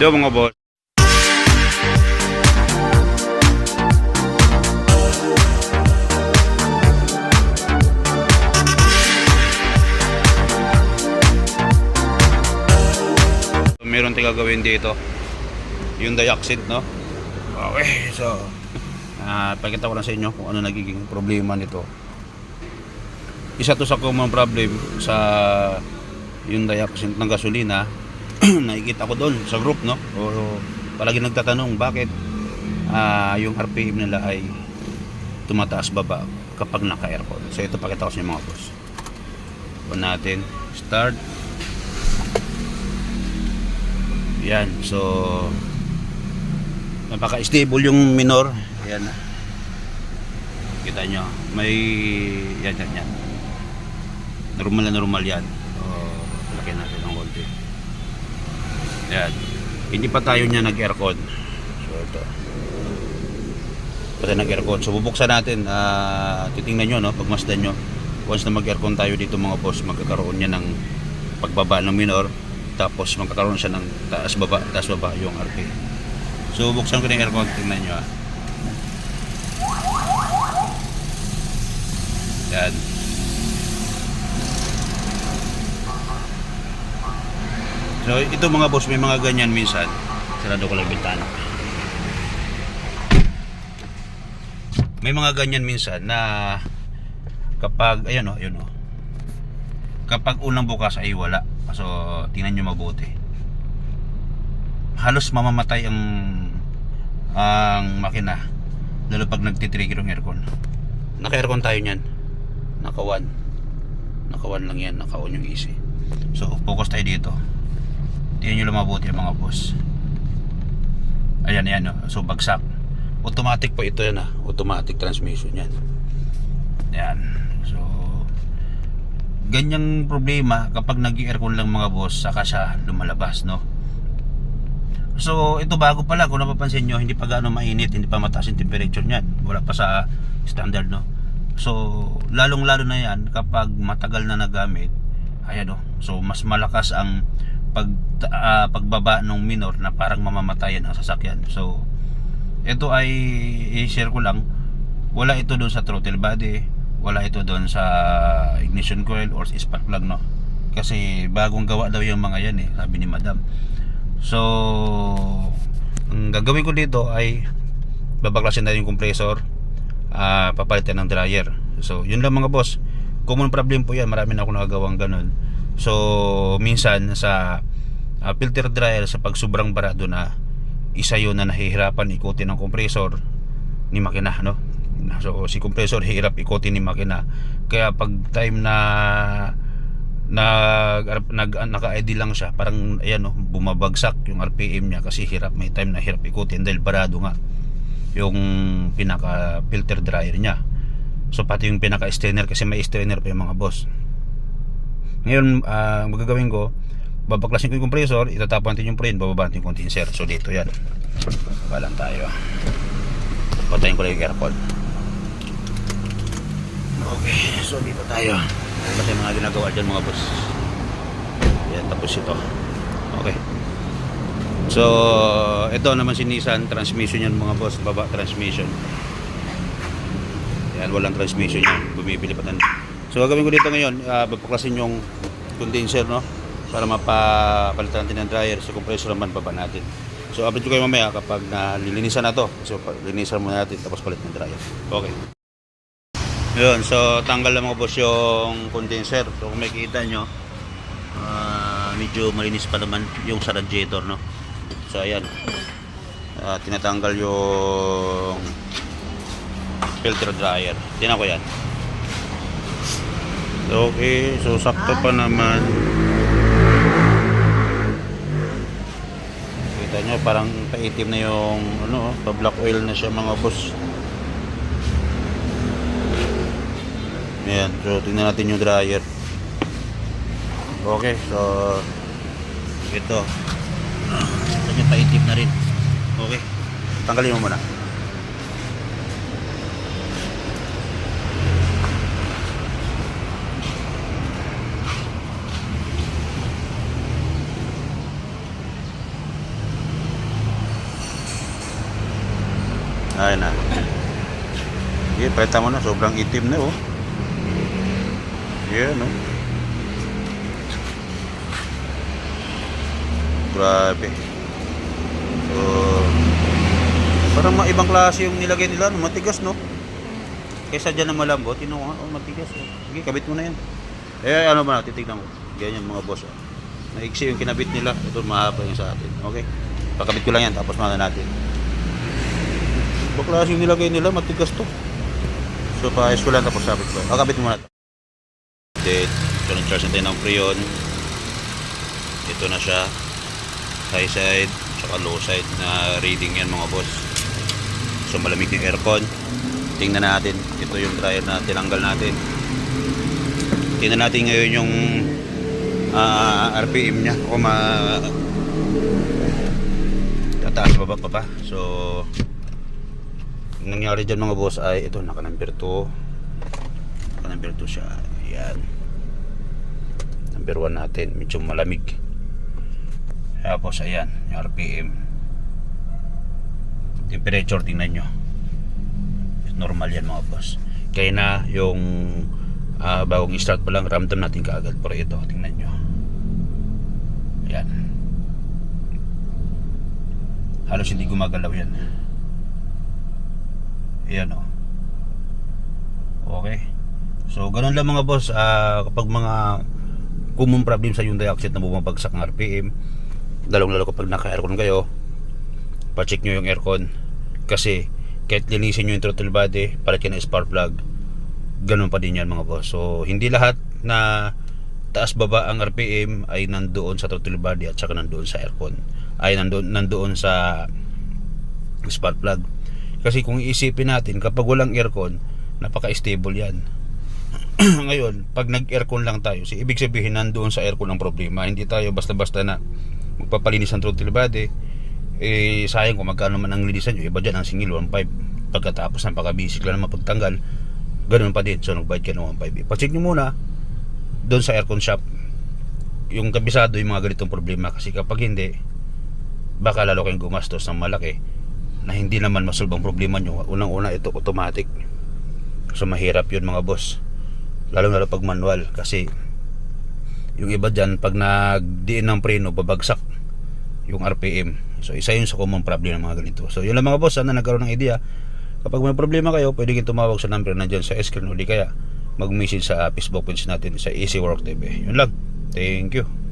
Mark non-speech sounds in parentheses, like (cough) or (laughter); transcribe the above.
Yo mga boss. Meron tayo gagawin dito. Yung dioxide, no? Okay, so ah pakita ko lang sa inyo kung ano nagiging problema nito. Isa to sa common problem sa yung dioxide ng gasolina (clears throat) nakikita ko doon sa group no? O palagi nagtatanong bakit ah, yung RPM nila ay tumataas baba kapag naka aircon so ito pakita ko sa inyo mga boss. On natin. Start. Yan. So napaka stable yung minor. Yan. Kita nyo. May yan yan yan. Normal na normal yan so laki natin ng konti yan hindi pa tayo niya nag aircon so ito. Pati nag aircon so bubuksan natin. Ah, titingnan nyo no? Pagmasdan nyo. Once na mag aircon tayo dito mga boss magkakaroon niya ng pagbaba ng minor. Tapos magkakaroon siya ng taas baba taas baba yung RP so buksan ko na yung aircon. Tingnan nyo ah. Yan So ito mga boss, may mga ganyan minsan. Sarado ko lang bintana. May mga ganyan minsan na kapag, ayan o, ayun o. Kapag unang bukas ay wala. So, tingnan nyo mabuti. Halos mamamatay ang ang makina. Lalo pag nagtitrigger yung aircon. Naka-aircon tayo niyan. Naka-1. Naka-1 lang yan. Naka-on yung easy. So, focus tayo dito. Tingnan nyo lang mabuti mga boss. Ayan, ayan. Oh. So, bagsak. Automatic po ito yan ah. Automatic transmission yan. Ayan. So, ganyang problema kapag nag-aircon lang mga boss, saka siya lumalabas, no? So, ito bago pa lang. Kung napapansin nyo, hindi pa gaano mainit, hindi pa mataas yung temperature niyan. Wala pa sa standard, no? So, lalong-lalo na yan kapag matagal na nagamit, ayan, no? So, mas malakas ang pag ah, pagbaba ng minor na parang mamamatayan ang sasakyan. So ito ay i-share ko lang. Wala ito doon sa throttle body, wala ito doon sa ignition coil or spark plug no. Kasi bagong gawa daw yung mga yan eh, sabi ni Madam. So ang gagawin ko dito ay babaklasin na yung compressor, ah papalitan ng dryer. So yun lang mga boss. Common problem po yan, marami na ako nagagawang ganun. So, minsan sa uh, filter dryer sa pag sobrang barado na isa yun na nahihirapan ikutin ng compressor ni makina, no? So, si compressor hirap ikutin ni makina. Kaya pag time na nag nag naka-ID lang siya, parang ayan no, bumabagsak yung RPM niya kasi hirap may time na hirap ikutin dahil barado nga yung pinaka filter dryer niya. So pati yung pinaka strainer kasi may strainer pa yung mga boss. Ngayon, ah, ang magagawin ko, babaklasin ko yung compressor, itatapon natin yung print, bababa natin yung condenser. So dito yan. Balang tayo. Patayin ko lang yung aircon. Okay, so dito tayo. Yung mga ginagawa dyan mga boss? Yan, tapos ito. Okay. So, ito naman si Nissan, transmission yan mga boss, baba transmission. Yan, walang transmission yan. Bumibili pa tayo. So gagawin ko dito ngayon, uh, babaklasin yung condenser no para mapapalitan natin ng dryer sa compressor naman baba natin. So update ko kayo mamaya kapag nalilinisan na to. So linisan muna natin tapos palit ng dryer. Okay. Yun, so tanggal na mga boss yung condenser. So kung makikita nyo, ah, medyo malinis pa naman yung sa radiator no. So ayan. Ah, tinatanggal yung filter dryer. Tingnan ko yan. Okay, so sakto pa naman. Kita nyo, parang paitim na yung ano, pa black oil na siya mga boss. Ayan, so tingnan natin yung dryer. Okay, so ito. Ito yung paitim na rin. Okay, tanggalin mo muna. Ayun na. Sige, pweta mo na. Sobrang itim na oh. Yan oh. Grabe. So, parang mga ibang klase yung nilagay nila. Matigas no? Kaysa dyan na malambot. Yun oh, oh, matigas. Oh. Sige, kabit mo na yan. Eh, ano ba na, titignan ko. Ganyan mga boss. Oh. Naiksi yung kinabit nila. Ito mahaba yung sa atin. Okay? Pakabit ko lang yan, tapos mana natin. Ibang klase yung nilagay nila, matigas to. So, paayos ko lang, tapos sabit ko. Pakabit mo na to. Update. So, nag-charge natin ng Freon. Ito na siya. High side, tsaka low side na reading yan mga boss. So, malamig yung aircon. Tingnan natin. Ito yung dryer na tinanggal natin. Tingnan natin ngayon yung ah, RPM niya o ma tataas baba pa so nangyari dyan mga boss ay ito naka number 2 naka number 2 siya. Yan number 1 natin. Medyo malamig. Tapos ayan. Yung RPM temperature tingnan nyo. Normal yan mga boss. Kaya na yung ah, bagong start pa lang ramdam natin kaagad. Pero ito tingnan nyo. Yan halos hindi gumagalaw yan yan o okay. So ganun lang mga boss ah, kapag mga common problem sa Hyundai Accent na bumabagsak ng RPM lalong lalo kapag naka aircon kayo pa-check nyo yung aircon. Kasi kahit linisin nyo yung throttle body palit kayo ng spark plug ganun pa din yan mga boss. So hindi lahat na taas baba ang RPM ay nandoon sa throttle body at saka nandoon sa aircon. Ay nandoon, nandoon sa spark plug kasi kung iisipin natin kapag walang aircon napaka-stable yan. (clears throat) Ngayon pag nag-aircon lang tayo si ibig sabihin nandoon sa aircon ang problema. Hindi tayo basta-basta na magpapalinis ng throttle body. Eh sayang kung magkano man ang linisan nyo iba dyan ang singil 1.5 pagkatapos ng pagka-basic lang naman pagtanggal ganun pa din. So nagbayad ka ng 1.5 ipacheck nyo muna doon sa aircon shop yung kabisado yung mga ganitong problema. Kasi kapag hindi baka lalo kayong gumastos ng malaki na hindi naman masolve ang problema nyo. Unang una ito automatic. So mahirap yun mga boss. Lalo lalo pag manual. Kasi yung iba dyan pag nagdiin ng preno babagsak yung RPM so isa yun sa common problem ng mga ganito. So yun lang mga boss sana nagkaroon ng idea. Kapag may problema kayo pwede kayong tumawag sa number na dyan sa screen uli kaya mag-message sa Facebook page natin sa Easy Work TV yun lang. Thank you